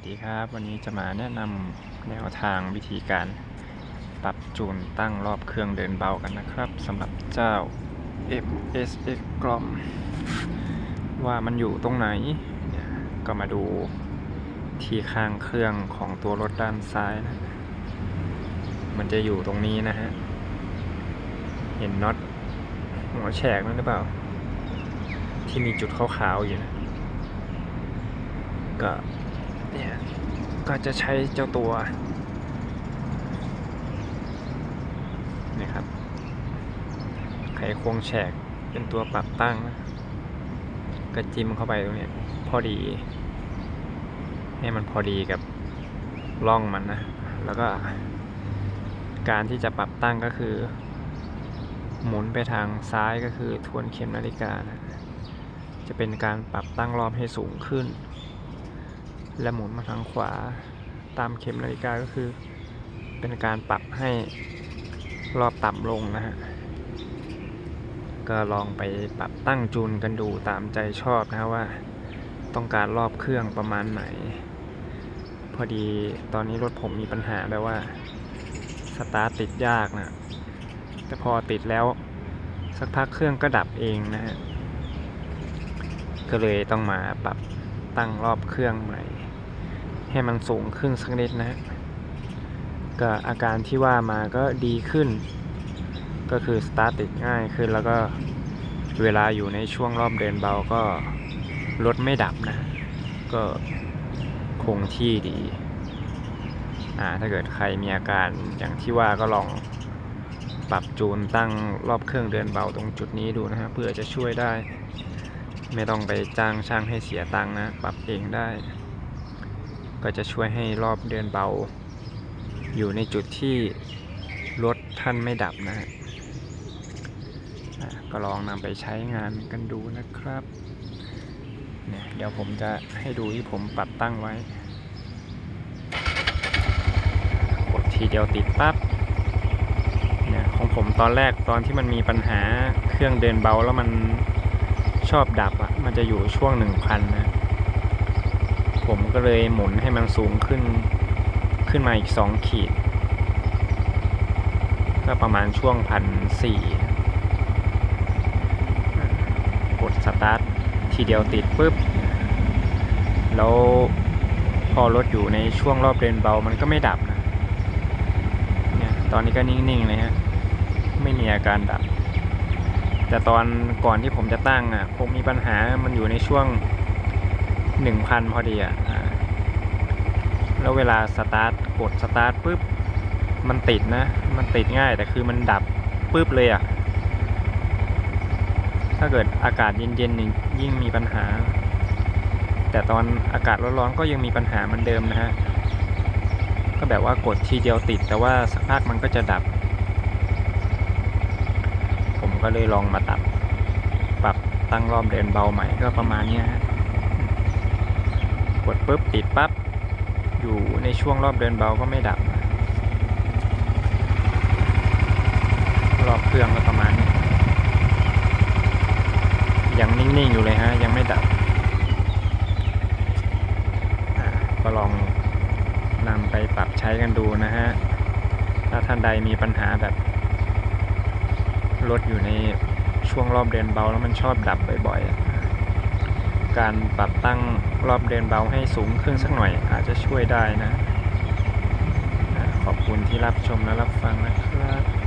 วัสดีครับ วันนี้จะมาแนะนำแนวทางวิธีการปรับจูนตั้งรอบเครื่องเดินเบากันนะครับสำหรับเจ้า MSX กล่อม ว่ามันอยู่ตรงไหนเนี่ยก็มาดูที่ข้างเครื่องของตัวรถด้านซ้ายนะมันจะอยู่ตรงนี้นะฮะ เห็นน็อตหัวแฉกนั่นหรือเปล่า ที่มีจุดขาวๆอยู่นะก็ เนี่ยก็จะใช้เจ้าตัวนี่ครับ ไขควงแฉกเป็นตัวปรับตั้งนะก็จิ้มเข้าไปตรงนี้พอดี ให้มันพอดีกับร่องมันนะ แล้วก็ การที่จะปรับตั้งก็คือ หมุนไปทางซ้ายก็คือทวนเข็มนาฬิกานะจะเป็นการปรับตั้งรอบให้สูงขึ้น และหมุนมาทางขวาตามเข็มนาฬิกาก็คือ เป็นการปรับให้รอบต่ำลงนะฮะก็ลองไปปรับตั้งจูนกันดูตามใจชอบนะว่า ต้องการรอบเครื่องประมาณไหน พอดีตอนนี้รถผมมีปัญหาแบบว่าสตาร์ทติดยากนะแต่พอติดแล้วสักพักเครื่องก็ดับเองนะฮะก็เลยต้องมาปรับตั้งรอบเครื่องใหม่ ให้มันสูงขึ้นสักนิดนะฮะก็อาการที่ว่ามาก็ดีขึ้น ก็คือสตาร์ทติดง่ายขึ้นแล้วก็เวลาอยู่ในช่วงรอบเดินเบาก็รถไม่ดับนะ ก็คงที่ดีอ่าถ้าเกิดใครมีอาการอย่างที่ว่าก็ลองปรับจูนตั้งรอบเครื่องเดินเบาตรงจุดนี้ดูนะฮะเพื่อจะช่วยได้ ไม่ต้องไปจ้างช่างให้เสียตังค์นะ ปรับเองได้ ก็จะช่วยให้รอบเดินเบา อยู่ในจุดที่รถท่านไม่ดับนะฮะก็ลองนำไปใช้งานกันดูนะครับเนี่ยเดี๋ยวผมจะให้ดูที่ผมปรับตั้งไว้ กดทีเดียวติดปั๊บเนี่ยของผมตอนแรกตอนที่มันมีปัญหาเครื่องเดินเบาแล้วมันชอบดับอะ มันจะอยู่ช่วงหนึ่งพันนะ ผมก็เลยหมุนให้มันสูงขึ้นขึ้นมาอีกสองขีด ก็ประมาณช่วงพันสี่กดสตาร์ททีเดียวติดปุ๊บ แล้วพอรถอยู่ในช่วงรอบเดินเบามันก็ไม่ดับนะเนี่ยตอนนี้ก็นิ่งๆเลยฮะ ไม่มีอาการดับ แต่ตอนก่อนที่ผมจะตั้งอะผมมีปัญหามันอยู่ในช่วง หนึ่งพันพอดีอะแล้วเวลาสตาร์ทกดสตาร์ทปุ๊บมันติดนะ มันติดง่ายแต่คือมันดับปุ๊บเลยอะ ถ้าเกิดอากาศเย็นๆยิ่งมีปัญหา แต่ตอนอากาศร้อนๆก็ยังมีปัญหาเหมือนเดิมนะฮะ ก็แบบว่ากดทีเดียวติด แต่ว่าสักพักมันก็จะดับ ผมก็เลยลองมาตัดปรับตั้งรอบเดินเบาใหม่ก็ประมาณนี้ฮะ กดปุ๊บติดปั๊บ อยู่ในช่วงรอบเดินเบาก็ไม่ดับ รอบเครื่องก็ประมาณนี้ ยังนิ่ง ๆ อยู่เลยฮะ ยังไม่ดับก็ลองนำไปปรับใช้กันดูนะฮะ ถ้าท่านใดมีปัญหาแบบรถอยู่ในช่วงรอบเดินเบาแล้วมันชอบดับบ่อยๆ การปรับตั้งรอบเดินเบาให้สูงขึ้นสักหน่อย อาจจะช่วยได้นะ ขอบคุณที่รับชมและรับฟังนะครับ